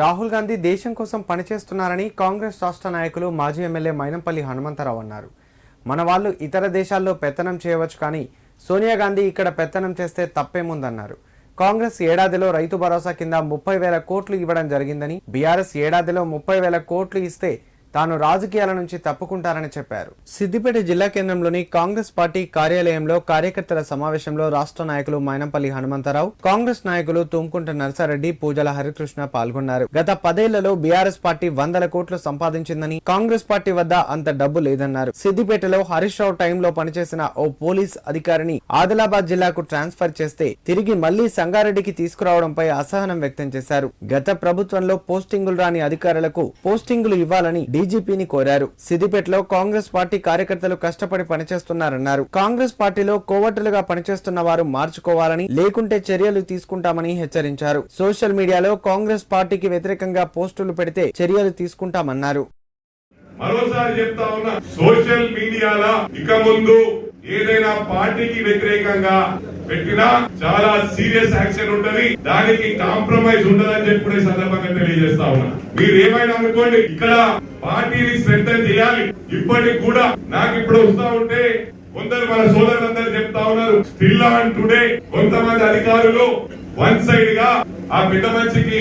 రాహుల్ గాంధీ దేశం కోసం పనిచేస్తున్నారని కాంగ్రెస్ రాష్ట్ర నాయకులు మాజీ ఎమ్మెల్యే మైనంపల్లి హనుమంతరావు అన్నారు. మన వాళ్ళు ఇతర దేశాల్లో పెత్తనం చేయవచ్చు కానీ సోనియా గాంధీ ఇక్కడ పెత్తనం చేస్తే తప్పేముందన్నారు. కాంగ్రెస్ ఏడాదిలో రైతు భరోసా కింద ముప్పై వేల కోట్లు ఇవ్వడం జరిగిందని బీఆర్ఎస్ ఏడాదిలో ముప్పై వేల కోట్లు ఇస్తే తాను రాజకీయాల నుంచి తప్పుకుంటారని చెప్పారు. సిద్దిపేట జిల్లా కేంద్రంలోని కాంగ్రెస్ పార్టీ కార్యాలయంలో కార్యకర్తల సమావేశంలో రాష్ట్ర నాయకులు మైనంపల్లి హనుమంతరావు కాంగ్రెస్ నాయకులు తుమ్కుంట నర్సారెడ్డి పూజల హరికృష్ణ పాల్గొన్నారు. గత పదేళ్ళలో బీఆర్ఎస్ పార్టీ వందల కోట్లు సంపాదించిందని కాంగ్రెస్ పార్టీ వద్ద అంత డబ్బు లేదన్నారు. సిద్దిపేటలో హరీష్ రావు టైంలో పనిచేసిన ఓ పోలీస్ అధికారిని ఆదిలాబాద్ జిల్లాకు ట్రాన్స్ఫర్ చేస్తే తిరిగి మళ్ళీ సంగారెడ్డికి తీసుకురావడంపై అసహనం వ్యక్తం చేశారు. గత ప్రభుత్వంలో పోస్టింగులు రాని అధికారులకు పోస్టింగులు ఇవ్వాలని డీజీపీని కోరారు. సిద్దిపేటలో కాంగ్రెస్ పార్టీ కార్యకర్తలు కష్టపడి పనిచేస్తున్నారన్నారు. కాంగ్రెస్ పార్టీలో కోవట్టులుగా పనిచేస్తున్న వారు మార్చుకోవాలని లేకుంటే చర్యలు తీసుకుంటామని హెచ్చరించారు. సోషల్ మీడియాలో కాంగ్రెస్ పార్టీకి వ్యతిరేకంగా పోస్టులు పెడితే చర్యలు తీసుకుంటామన్నారు. మరోసారి చెప్తా ఉన్నా సోషల్ మీడియాలో ఇక ముందు ఏదైనా పార్టీకి వ్యతిరేకంగా పెట్టినా చాలా సీరియస్ యాక్షన్ ఉంటది. దానికి కాంప్రమైజ్ ఉండదని చెప్పి కూడా ఈ సందర్భంగా తెలియజేస్తా ఉన్నా. మీరు ఏమైనా అనుకోండి ఇక్కడ పార్టీని స్ట్రెంగ్ చేయాలి. ఇప్పటికి కూడా నాకు ఇప్పుడు వస్తా ఉంటే కొందరు మన సోదరులందరూ చెప్తా ఉన్నారు స్టిల్ ఆన్ టుడే కొంతమంది అధికారులు వన్ సైడ్గా ఆ పెద్ద మనిషికి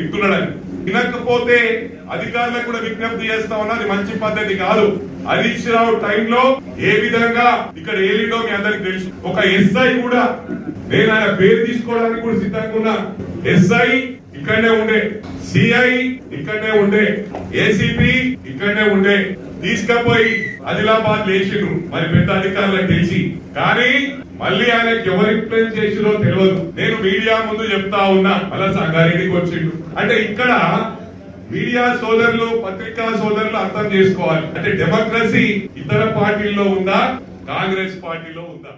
ఇస్తున్నాడని వినకపోతే అధికారులకు కూడా విజ్ఞప్తి చేస్తా ఉన్నది మంచి పద్ధతి కాదు. హరీష్ రావు టైంలో ఏ విధంగా ఇక్కడ ఏలిడో మీ అందరికి తెలుసు. ఒక ఎస్ఐ కూడా నేను ఆయన పేరు తీసుకోవడానికి కూడా సిద్ధంగా ఉన్నా. ఎస్ఐ ఇక్కడనే ఉండే సిఐ ఇక్కడనే ఉండే ఏసీపీ ఇక్కడనే ఉండే. తీసుకపోయి ఆదిలాబాద్ లేచిండు. మరి పెద్ద అధికారులకు తెలిసి. కానీ మళ్ళీ ఆయనకి ఎవరు ఇన్ఫ్లుయెన్స్ చేసిరో తెలియదు నేను మీడియా ముందు చెప్తా ఉన్నా. మళ్ళా సంగారెడ్డికి వచ్చిండు. అంటే ఇక్కడ మీడియా సోదరులు పత్రికా సోదరులు అర్థం చేసుకోవాలి. అంటే డెమోక్రసీ ఇతర పార్టీల్లో ఉందా? కాంగ్రెస్ పార్టీలో ఉందా?